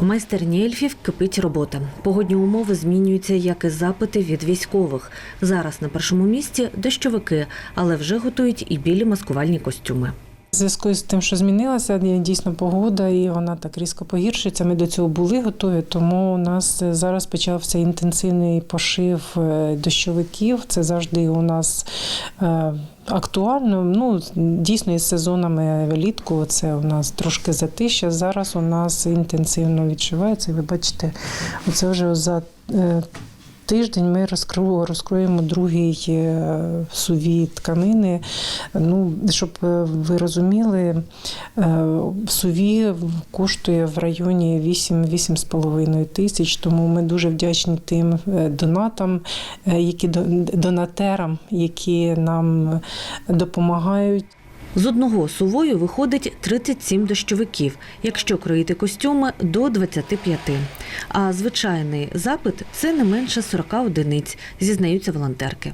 У майстерні ельфів кипить робота. Погодні умови змінюються, як і запити від військових. Зараз на першому місці дощовики, але вже готують і білі маскувальні костюми. В зв'язку з тим, що змінилася дійсно погода, і вона так різко погіршується. Ми до цього були готові, тому у нас зараз почався інтенсивний пошив е, дощовиків. Це завжди у нас е, актуально. Ну дійсно із сезонами влітку це у нас трошки затища. Зараз у нас інтенсивно відчувається. Ви бачите, це вже за. Тиждень ми розкру- розкроємо другий е, суві тканини. Ну, щоб е, ви розуміли, е, суві коштує в районі 8-8,5 тисяч, тому ми дуже вдячні тим донатам, які до- донатерам, які нам допомагають. З одного сувою виходить 37 дощовиків, якщо кроїти костюми до 25. А звичайний запит це не менше 40 одиниць, зізнаються волонтерки.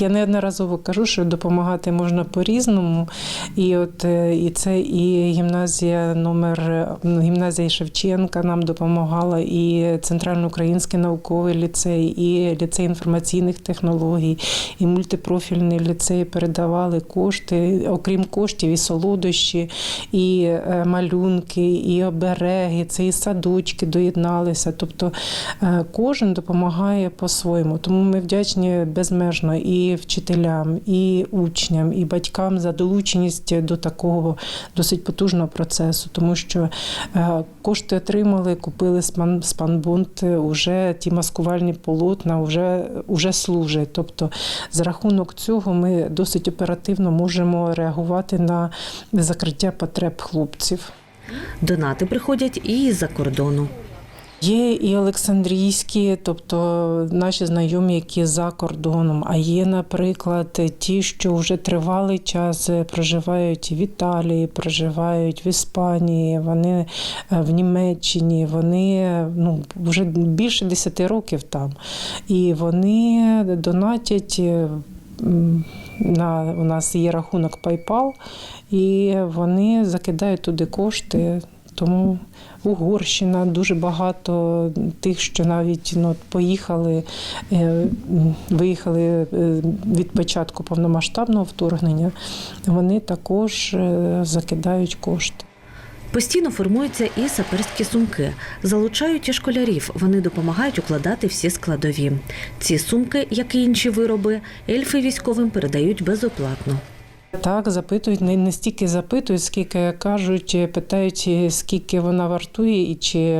Я неодноразово кажу, що допомагати можна по-різному. І от е, і це і гімназія номер гімназія Шевченка нам допомагала, і Центральноукраїнський науковий ліцей, і ліцей інформаційних технологій, і мультипрофільний ліцей передавали кошти, окрім коштів, і солодощі, і е, малюнки, і обереги, це і садочки доєдналися. Тобто е, кожен допомагає по-своєму. Тому ми вдячні безмежно і вчителям, і учням, і батькам за долученість до такого досить потужного процесу, тому що е, кошти отримали, купили спанбунт, вже ті маскувальні полотна вже, вже служать. Тобто, за рахунок цього ми досить оперативно можемо реагувати на закриття потреб хлопців. Донати приходять і із-за кордону. Є і Олександрійські, тобто наші знайомі, які за кордоном. А є, наприклад, ті, що вже тривалий час проживають в Італії, проживають в Іспанії, вони е, в Німеччині, вони ну, вже більше 10 років там. І вони донатять. е, На, у нас є рахунок PayPal, і вони закидають туди кошти. Тому Угорщина дуже багато тих, що навіть ну, поїхали, е, виїхали е, від початку повномасштабного вторгнення, вони також е, закидають кошти. Постійно формуються і саперські сумки. Залучають і школярів. Вони допомагають укладати всі складові. Ці сумки, як і інші вироби, ельфи військовим передають безоплатно. Так, запитують, не, не стільки запитують, скільки кажуть, питають, скільки вона вартує, і чи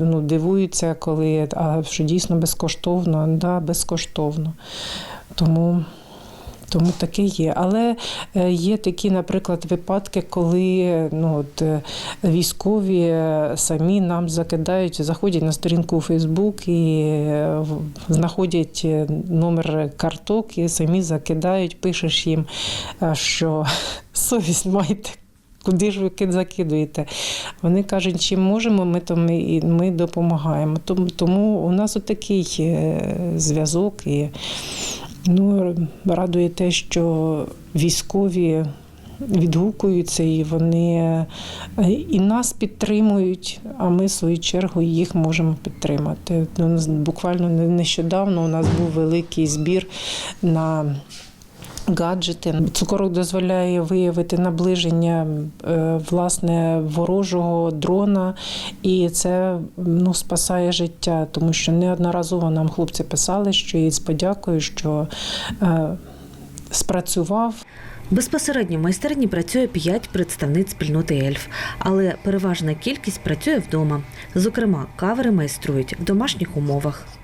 ну, дивуються, коли а що дійсно безкоштовно, да, безкоштовно. Тому. Тому таке є. Але е, є такі, наприклад, випадки, коли ну, от, е, військові е, самі нам закидають, заходять на сторінку у Фейсбук і знаходять номер карток і самі закидають, пишеш їм, що совість маєте. Куди ж ви закидуєте? Вони кажуть, чим можемо, ми то ми, ми допомагаємо. Тому, у нас отакий зв'язок і Ну, радує те, що військові відгукуються і вони і нас підтримують, а ми, в свою чергу, їх можемо підтримати. Буквально не- нещодавно у нас був великий збір на гаджети. Цукорок дозволяє виявити наближення е, власне ворожого дрона, і це ну, спасає життя, тому що неодноразово нам хлопці писали, що і з подякою, що е, спрацював. Безпосередньо в майстерні працює п'ять представниць спільноти ельф, але переважна кількість працює вдома. Зокрема, кавери майструють в домашніх умовах.